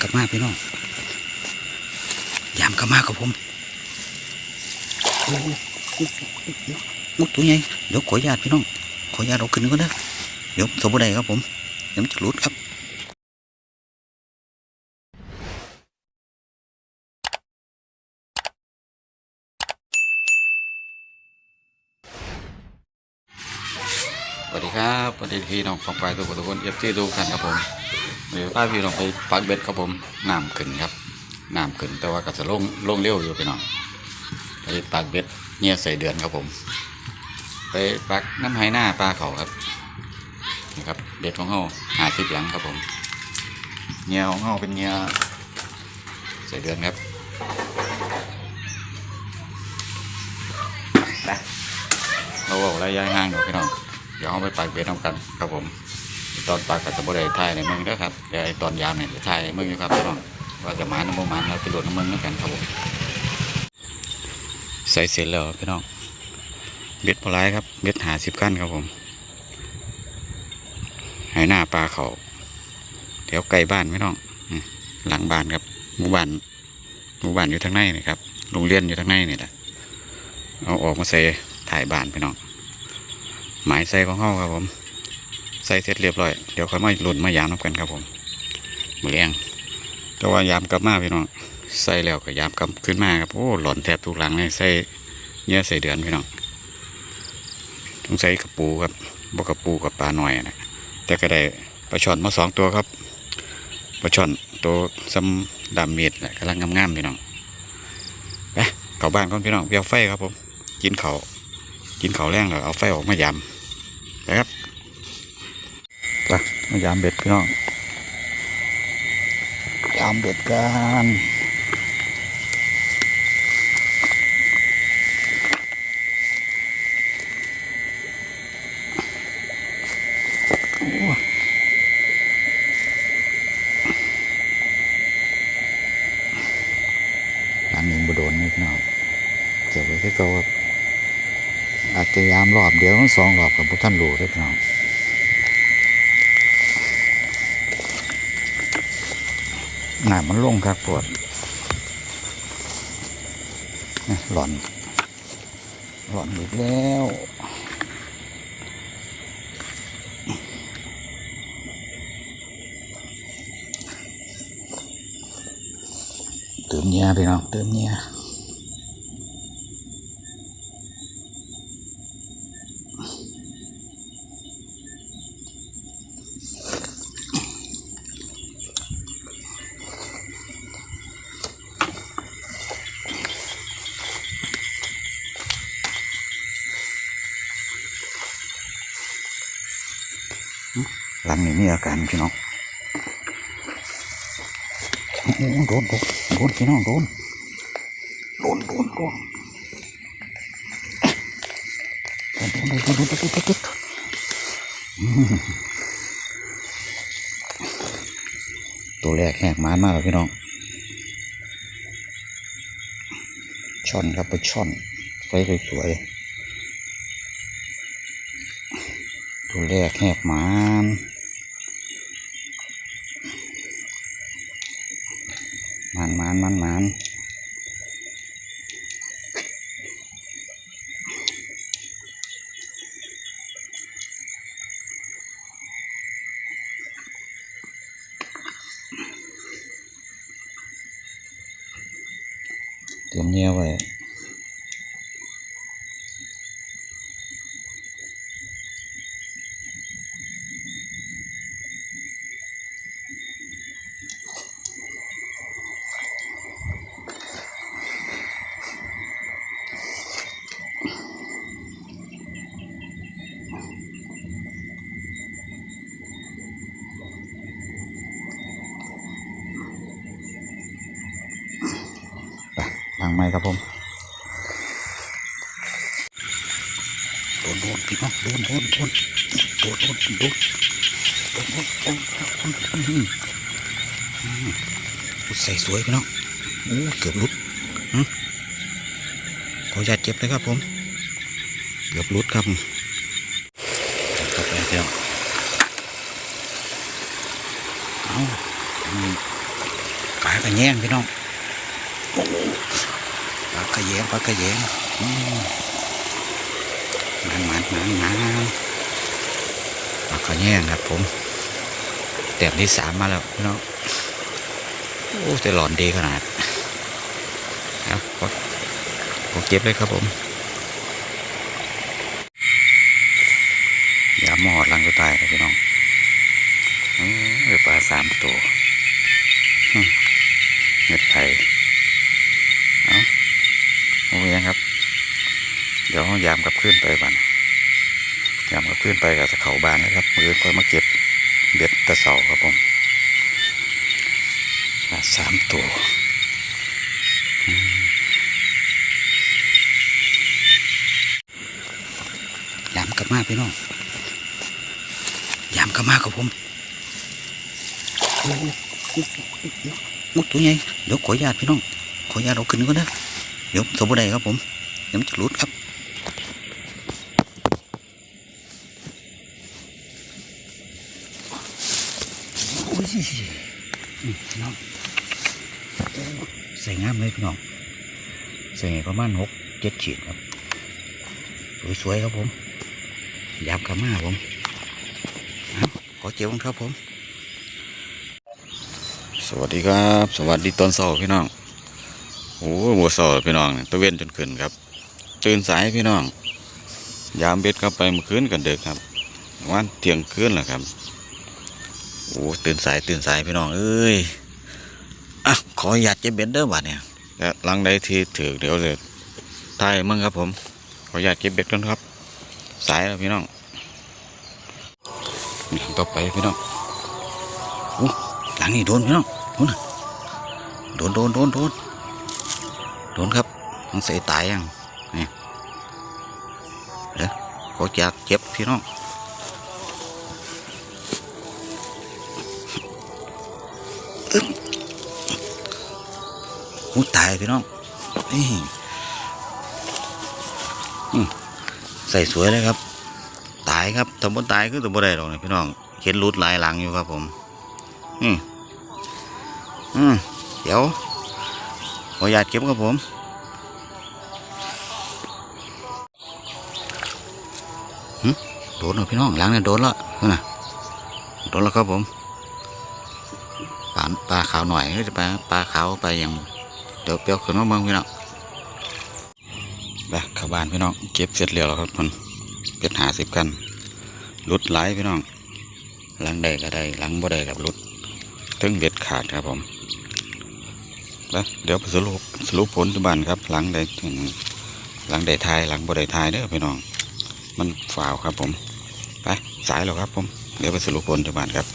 กลับมาพี่น้องยามกลับมาครับผมโอ้โหมุดตัวใหญ่เดี๋ยวขออนุญาตพี่น้อง ขออนุญาตเอาขึ้นก่อนนะเดี๋ยวสมบูรณ์ครับผมเดี๋ยวจะหลุดครับสวัสดีครับสวัสดีพี่น้องของไปลายทุกคนทุกคนเอฟซีทุกท่านครับผม เดี๋ยวพาพี่น้องไปปักเบ็ดครับผมน้ำขึ้นครับน้ำขึ้นแต่ว่าก็จะลงลงเร็วอยู่พี่น้องไปปักเบ็ดเงี้ยใส่เดือนครับผม ไปปักน้ำไหหน้าปลาเขาครับนี่ครับเบ็ดของเฮาหาสิบหลังครับผมเงี้ยของเฮาเป็นเงี้ยใส่เดือนครับเราบอกระยะห่างหน่อยพี่น้องเดี๋ยวเอาไปปักเบ็ดน้ำกันครับผม ตอนปักกับสมุไรไทยในเมืองเด้อครับเดี๋ยวไอตอนยามเนี่ยจะไทยเมืองอยู่ครับพี่น้องว่าจะมาน้ำมันมันเราไปโดดน้ำมันด้วยกันครับผมใส่เสร็จแล้วพี่น้องเบ็ดปลายครับเบ็ดหาสิบขั้นครับผมใหหน้าปลาเขาแถวไกลบ้านพี่น้องหลังบ้านครับหมู่บ้านหมู่บ้านอยู่ทางในนี่ครับโรงเรียนอยู่ทางในนี่แหละเอาออกมาใส่ถ่ายบ้านพี่น้องหมายใส่ของเขาครับผม ส่เสร็จเรียบร้อย เดี๋ยวค่อยมาหลุนมายามน้ำกันครับผมมือแรงแต่ว่ายามกลับมาพี่น้องใส่แล้วก็ยามกลับขึ้นมาครับโอ้หล่อนแทบทุกหลังเลยใส่เนื้อใส่เดือนพี่น้องต้องใส่กระปูครับบกกระปูกับปลาหน่อยนะแต่ก็ได้ปลาช่อนมาสองตัวครับปลาช่อนตัวซ้ำดำเมีดแหละกำลังงามๆพี่น้องไปเข้าบ้านก่อนพี่น้องเปียวไฟครับผมกินเขากินเขาแรงแล้วเอาไฟออกมายำนะครับ มายำเบ็ดพี่น้องยำเบ็ดกันอ้อันหนึ่งบโดนนี่พี่น้องเก็บไว้ที่เก่าครับอาจจะยามรอบเดียวสองรอบกับพวกท่านรู้ด้วยพี่น้อง นามันลงครับปวดหล่อน หล่อนอีกแล้วเติมเนียพี่น้องเติมเนีย หลังนี้มีอาการพี่น้องโดนโดนโดนพี่น้องโดนโดนโดนโดนโดนโดนโดนโดนโดนโดนตัวแรกแหกมานมากเลยพี่น้อง ช่อนครับไปช่อนไฟสวยๆตัวแรกแหกมาน mạn mạn mạn tiếng nheo vậy ไหลังไมครับผมโดนโดนพี่น้องโดนโดนโดนโดนโดนโดนโดนโดนโดนโดนโดนโดนใส่สวยพี่น้องโอ้เกือบหลุดหึขออย่าตเจ็บเลยครับผม เกือบหลุดครับจับไปพี่น้องเอาอืมปลากระแยงพี่น้องโอ้โหปลา กระแยงปลากระแยงอืมมันมันมันมันปลากระแยงครับผมแต้มที่สามมาแล้วพี่น้องโอ้แต่หลอนดีขนาดครับขอขอเก็บเลยครับผมอย่าหมอดลังก็ตายเลยพี่น้องเออปลาสามตัวเง็ดไผ่ โอ้ยยังครับ เดี๋ยวยามกลับขึ้นไปบ้านยามกลับขึ้นไปกับเขาบานนะครับมือค่อยมาเก็บเบ็ดตะเสาครับผมสามตัวยามกลับมาพี่น้องยามกลับมาครับผมมุดตัวใหญ่เดี๋ยวขออนุญาตพี่น้องขออนุญาตเอาขึ้นก่อนนะ เดี๋ยวสมบูรณ์ครับผมเดี๋ยวจะหลุดครับโอ้ยนี่น้องใส่งามเลยพี่น้องใส่ประมาณหกเจ็ดขีดครับ สวยๆครับผมยามกระมาผมขอเจียวครับผม สวัสดีครับ สวัสดีตอนเช้าพี่น้อง โอ้โหเช้าพี่น้องตะเวนจนขึ้นครับ ตื่นสายพี่น้อง ยามเบ็ดเข้าไปเมื่อคืนกันเด็กครับวันเที่ยงคืนแหละครับโอ้ตื่นสายตื่นสายพี่น้องเอ้ยอะขออยากเจ็บเบ็ดเด้อบัดเนี่ยแต่หลังใดที่ถือเดี๋ยวเลยทายมั่งครับผม ขออยากเจ็บเบ็ดกันครับ สายแล้วพี่น้องนี่ต่อไปพี่น้องโอ้หลังนี่โดนพี่น้องโดนน่ะโดนโดนโดน โดนครับมันใส่ตายยังนี่เดี๋ยวขอจากเจ็บพี่น้องอึ๊บอู้ตายพี่น้องนี่อืมใส่สวยเลยครับ ตายครับทำบนตายคือตัวบ่ได้หรอกนะพี่น้องเห็นรูดหลายหลังอยู่ครับผม อืมอืมเดี๋ยว ขออนุญาตเก็บครับผมโดนแล้วพี่น้องล้างเนี่ยโดนแล้วนะโดนแล้วครับผมปลาปลาขาวหน่อยก็จะปลาปลาขาวไปอย่างเดี๋ยวเปรี้ยวขึ้นมาเมืองพี่น้องไปข้าบ้านพี่น้องเก็บเสร็จแล้วแล้วครับมันเป็ดหาสิบกันลุดไหลพี่น้องหลังใดก็ได้หลังบ่ได้กับลุดถึงเด็ดขาดครับผม แล้วเดี๋ยวไปสรุปสรุปผลทุบันครับ หลังไดถึงหลังได้ทายหลังบ่ได้ทายเด้อพี่น้อง มันฝ่าวครับผม ไปสายแล้วครับผม เดี๋ยวไปสรุปผลทุบันครับ